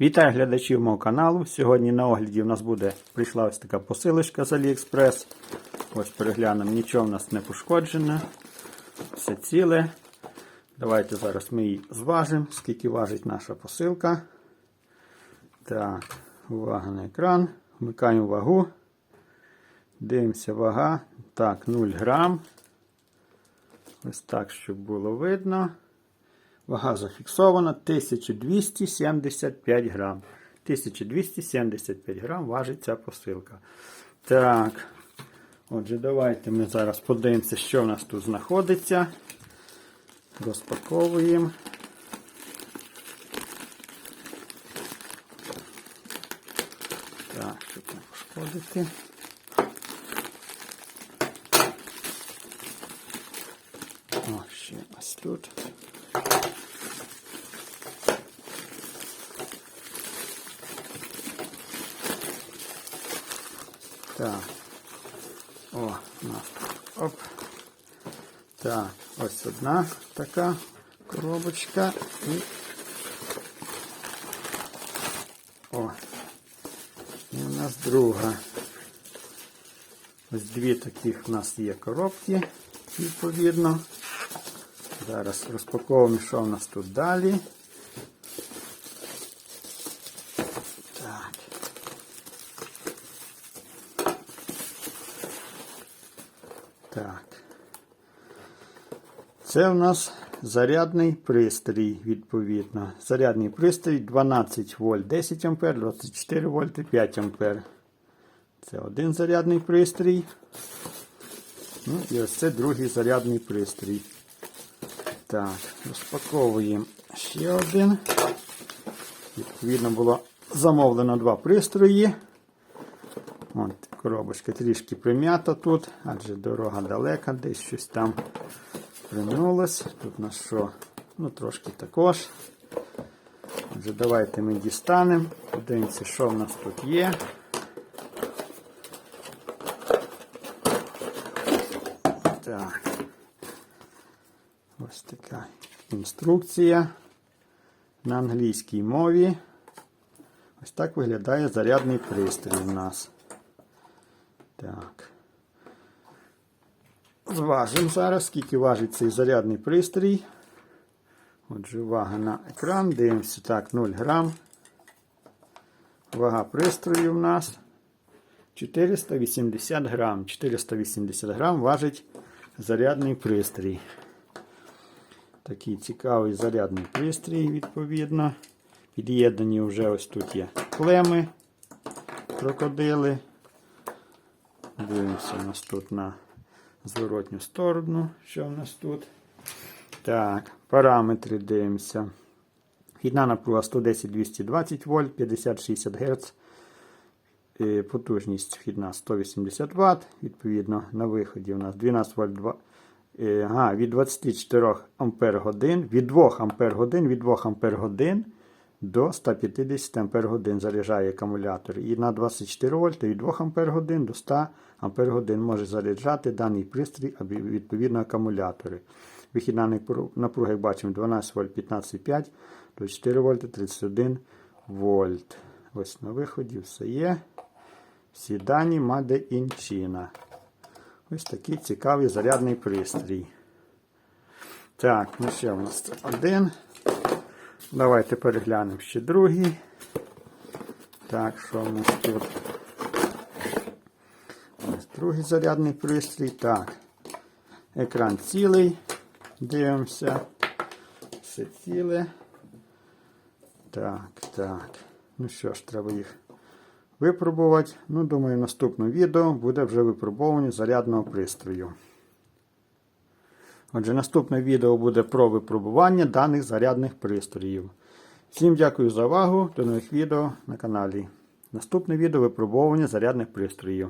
Вітаю глядачів мого каналу. Сьогодні на огляді у нас буде прийшла ось така посилочка з AliExpress. Ось переглянемо, нічого в нас не пошкоджено. Все ціле. Давайте зараз ми її зважимо, скільки важить наша посилка. Так, увага на екран. Вмикаємо вагу. Дивимося вага. Так, 0 грам. Ось так, щоб було видно. Вага зафіксована 1275 грам. 1275 грам важить ця посилка. Так. Отже, давайте ми зараз подивимося, що в нас тут знаходиться. Розпаковуємо. Так, щоб не пошкодити. О, ще ось тут. Так. О, у. Оп. Так, ось одна така коробочка. І... О. І у нас друга. Ось дві таких у нас є коробки, відповідно. Зараз розпаковуємо, що у нас тут далі. Це у нас зарядний пристрій, відповідно. Зарядний пристрій 12 вольт 10 ампер, 24 вольти 5 ампер. Це один зарядний пристрій. Ну і ось це другий зарядний пристрій. Так, розпаковуємо ще один. Відповідно, було замовлено два пристрої. От, коробочка трішки прим'ята тут, адже дорога далека, десь щось там примнулось. Тут у нас що? Ну, трошки також. Отже, давайте ми дістанемо. Подивимося, що в нас тут є. Так. Ось така інструкція на англійській мові. Ось так виглядає зарядний пристрій у нас. Так. Зважимо зараз, скільки важить цей зарядний пристрій. Отже, увага на екран. Дивимося так, 0 грам. Вага пристрою у нас 480 грам. 480 грам важить зарядний пристрій. Такий цікавий зарядний пристрій, відповідно. Під'єднані вже ось тут є клеми, крокодили. Дивимося у нас тут на зворотню сторону, що в нас тут. Так, параметри дивимося. Вхідна напруга 110-220 вольт, 50-60 Гц. Потужність вхідна 180 Вт. Відповідно, на виході у нас 12 вольт 2. е, Ага, від 24 Ампер годин, від 2 Ампер годин, від 2 Ампер годин до 150 Ампер годин заряджає акумулятор. І на 24 вольти від 2 Ампер годин до 100 Ампер годин може заряджати даний пристрій, відповідно акумулятори. Вихідна напруга, як бачимо, 12 вольт 15,5 до 4 вольти 31 вольт. Ось на виході все є. Всі дані in China. Ось такий цікавий зарядний пристрій. Так, ну ще у нас один. Давайте переглянемо ще другий. Так, що у нас тут? Ось другий зарядний пристрій. Так. Екран цілий. Дивимося. Все ціле. Так, так. Ну що ж, треба їх випробувати. Ну, думаю, наступне відео буде вже випробування зарядного пристрою. Отже, наступне відео буде про випробування даних зарядних пристроїв. Всім дякую за увагу. До нових відео на каналі. Наступне відео випробування зарядних пристроїв.